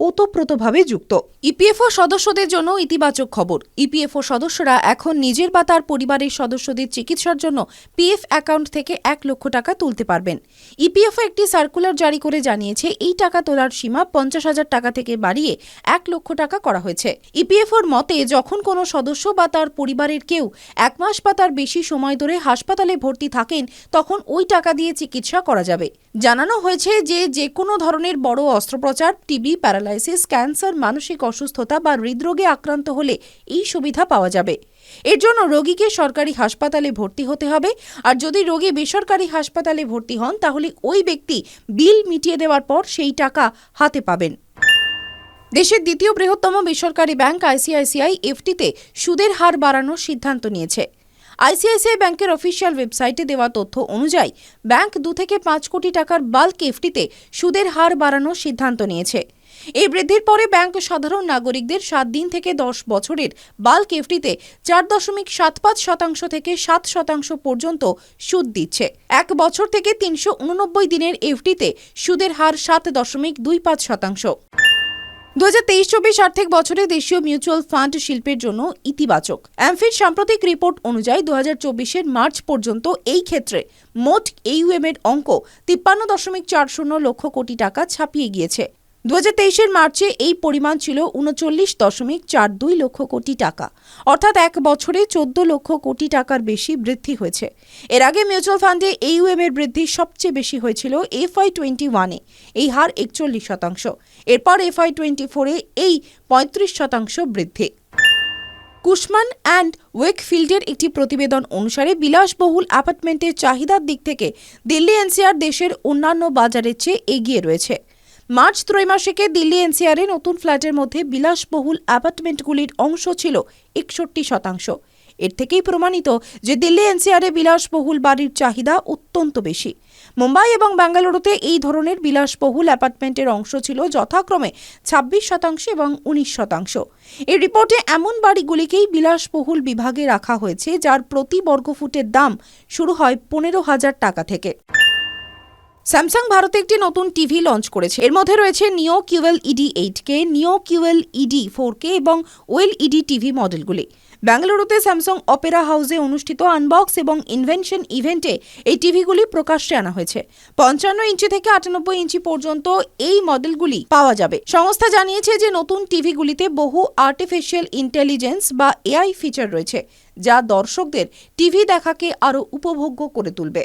ওতপ্রোতভাবে যুক্ত। ইপিএফও সদস্যদের জন্য ইতিবাচক খবর। ইপিএফও সদস্যরা এখন নিজের বা তার পরিবারের সদস্যদের চিকিৎসার জন্য পিএফ অ্যাকাউন্ট থেকে এক লক্ষ টাকা তুলতে পারবেন। ইপিএফও একটি সার্কুলার জারি করে জানিয়েছে, এই টাকা তোলার সীমা পঞ্চাশ হাজার টাকা থেকে বাড়িয়ে এক লক্ষ টাকা করা হয়েছে। ইপিএফওর মতে, যখন কোনো সদস্য বা তার পরিবারের কেউ এক মাস বা তার বেশি সময় ধরে হাসপাতালে ভর্তি থাকেন, তখন ওই টাকা দিয়ে চিকিৎসা করা যাবে। জানানো হয়েছে যে যে কোনো ধরনের বড় অস্ত্রোপচার, টিবি প্যারালাইসিস ক্যান্সার মানসিক অসুস্থতা বা হৃদরোগে আক্রান্ত হলে এই সুবিধা পাওয়া যাবে। এর জন্য রোগীকে সরকারি হাসপাতালে ভর্তি হতে হবে। আর যদি রোগী বেসরকারি হাসপাতালে ভর্তি হন, তাহলে ওই ব্যক্তি বিল মিটিয়ে দেওয়ার পর সেই টাকা হাতে পাবেন। দেশের দ্বিতীয় বৃহত্তম বেসরকারি ব্যাংক আইসিআইসিআই এফটিতে সুদের হার বাড়ানোর সিদ্ধান্ত নিয়েছে। আইসিআইসিআই ব্যাংকের অফিসিয়াল ওয়েবসাইটে দেওয়া তথ্য অনুযায়ী, ব্যাংক দু থেকে পাঁচ কোটি টাকার বাল্ক এফটিতে সুদের হার বাড়ানোর সিদ্ধান্ত নিয়েছে। এই বৃদ্ধির পরে ব্যাংক সাধারণ নাগরিকদের সাত দিন থেকে দশ বছরের বাল্ক এফটিতে চার দশমিক সাত পাঁচ শতাংশ থেকে সাত শতাংশ পর্যন্ত সুদ দিচ্ছে। এক বছর থেকে তিনশো উননব্বই দিনের এফটিতে সুদের হার সাত দশমিক দুই পাঁচ শতাংশ। দু হাজার তেইশ চব্বিশ আর্থিক বছরে দেশীয় মিউচুয়াল ফান্ড শিল্পের জন্য ইতিবাচক। অ্যামফির সাম্প্রতিক রিপোর্ট অনুযায়ী দু হাজার চব্বিশের মার্চ পর্যন্ত এই ক্ষেত্রে মোট এইউএম এর অঙ্ক তিপ্পান্ন দশমিক চার শূন্য লক্ষ কোটি টাকা ছাপিয়ে গিয়েছে। দু হাজার মার্চে এই পরিমাণ ছিল উনচল্লিশ দশমিক চার দুই লক্ষ কোটি টাকা। অর্থাৎ এক বছরে চোদ্দ লক্ষ কোটি টাকার বেশি বৃদ্ধি হয়েছে। এর আগে মিউচুয়াল ফান্ডে এইউএম এর বৃদ্ধি সবচেয়ে বেশি হয়েছিল এফআই টোয়েন্টি ওয়ানে, এই হার একচল্লিশ শতাংশ। এরপর এফআই টোয়েন্টি ফোরে এই পঁয়ত্রিশ শতাংশ বৃদ্ধি। কুশমান অ্যান্ড ওয়েকফিল্ডের একটি প্রতিবেদন অনুসারে বিলাসবহুল অ্যাপার্টমেন্টের চাহিদার দিক থেকে দিল্লি এনসিআর দেশের অন্যান্য বাজারের চেয়ে এগিয়ে রয়েছে। মার্চ ত্রৈমাসিকে দিল্লি এনসিআরে নতুন ফ্ল্যাটের মধ্যে বিলাসবহুল অ্যাপার্টমেন্টগুলির অংশ ছিল একষট্টি শতাংশ। এর থেকেই প্রমাণিত যে দিল্লি এনসিআরে বিলাসবহুল বাড়ির চাহিদা অত্যন্ত বেশি। মুম্বাই এবং বেঙ্গালুরুতে এই ধরনের বিলাসবহুল অ্যাপার্টমেন্টের অংশ ছিল যথাক্রমে ছাব্বিশ শতাংশ এবং উনিশ শতাংশ। এই রিপোর্টে এমন বাড়িগুলিকেই বিলাসবহুল বিভাগে রাখা হয়েছে, যার প্রতি বর্গফুটের দাম শুরু হয় পনেরো হাজার টাকা থেকে। স্যামসাং ভারতে একটি নতুন টিভি লঞ্চ করেছে। এর মধ্যে রয়েছে নিও কিউএল ইডি এইট কে নিও কিউএল ইডি ফোর কে এবং ওয়েল ইডি টিভি মডেলগুলি বেঙ্গালুরুতে স্যামসাং অপেরা হাউসে অনুষ্ঠিত আনবক্স এবং ইনভেনশন ইভেন্টে এই টিভিগুলি প্রকাশ্যে আনা হয়েছে। পঞ্চান্ন ইঞ্চি থেকে আটানব্বই ইঞ্চি পর্যন্ত এই মডেলগুলি পাওয়া যাবে। সংস্থা জানিয়েছে যে নতুন টিভিগুলিতে বহু আর্টিফিশিয়াল ইন্টেলিজেন্স বা এআই ফিচার রয়েছে, যা দর্শকদের টিভি দেখাকে আরও উপভোগ্য করে তুলবে।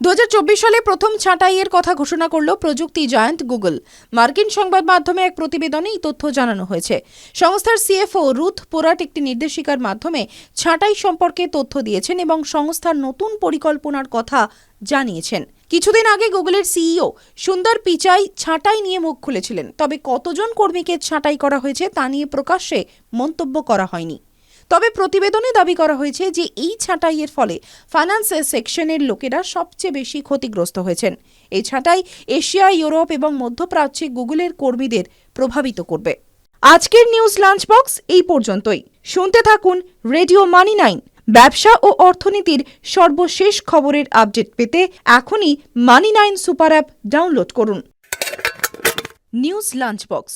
দু হাজার চব্বিশ সালে প্রথম ছাঁটাইয়ের কথা ঘোষণা করল প্রযুক্তি জায়ান্ট গুগল। মার্কিন সংবাদ মাধ্যমে এক প্রতিবেদনে এই তথ্য জানানো হয়েছে। সংস্থার সিএফও রুথ পোরাট একটি নির্দেশিকার মাধ্যমে ছাঁটাই সম্পর্কে তথ্য দিয়েছেন এবং সংস্থার নতুন পরিকল্পনার কথা জানিয়েছেন। কিছুদিন আগে গুগলের সিইও সুন্দর পিচাই ছাঁটাই নিয়ে মুখ খুলেছিলেন। তবে কতজন কর্মীকে ছাঁটাই করা হয়েছে তা নিয়ে প্রকাশ্যে মন্তব্য করা হয়নি। তবে প্রতিবেদনে দাবি করা হয়েছে যে এই ছাঁটাইয়ের ফলে ফাইন্যান্স সেকশনের লোকেরা সবচেয়ে বেশি ক্ষতিগ্রস্ত হয়েছেন। এই ছাঁটাই এশিয়া, ইউরোপ এবং মধ্যপ্রাচ্যে গুগলের কর্মীদের প্রভাবিত করবে। আজকের নিউজ লাঞ্চ বক্স এই পর্যন্তই। শুনতে থাকুন রেডিও মানি নাইন, ব্যবসা ও অর্থনীতির সর্বশেষ খবরের আপডেট পেতে এখনই Money Nine super app download করুন। News lunch box